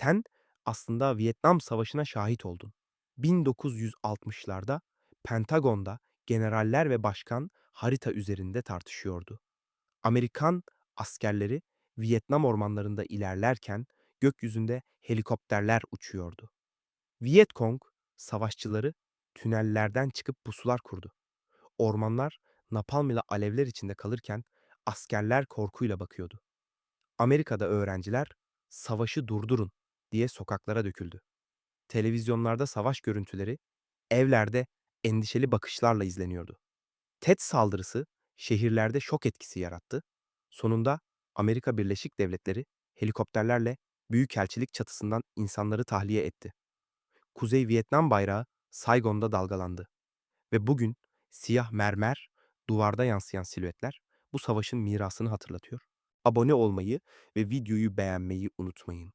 Sen aslında Vietnam Savaşı'na şahit oldun. 1960'larda Pentagon'da generaller ve başkan harita üzerinde tartışıyordu. Amerikan askerleri Vietnam ormanlarında ilerlerken gökyüzünde helikopterler uçuyordu. Vietcong savaşçıları tünellerden çıkıp pusular kurdu. Ormanlar napalm ile alevler içinde kalırken askerler korkuyla bakıyordu. Amerika'da öğrenciler "Savaşı durdurun." Diye sokaklara döküldü. Televizyonlarda savaş görüntüleri, evlerde endişeli bakışlarla izleniyordu. TED saldırısı şehirlerde şok etkisi yarattı. Sonunda Amerika Birleşik Devletleri helikopterlerle büyükelçilik çatısından insanları tahliye etti. Kuzey Vietnam bayrağı Saigon'da dalgalandı ve bugün siyah mermer, duvarda yansıyan silüetler bu savaşın mirasını hatırlatıyor. Abone olmayı ve videoyu beğenmeyi unutmayın.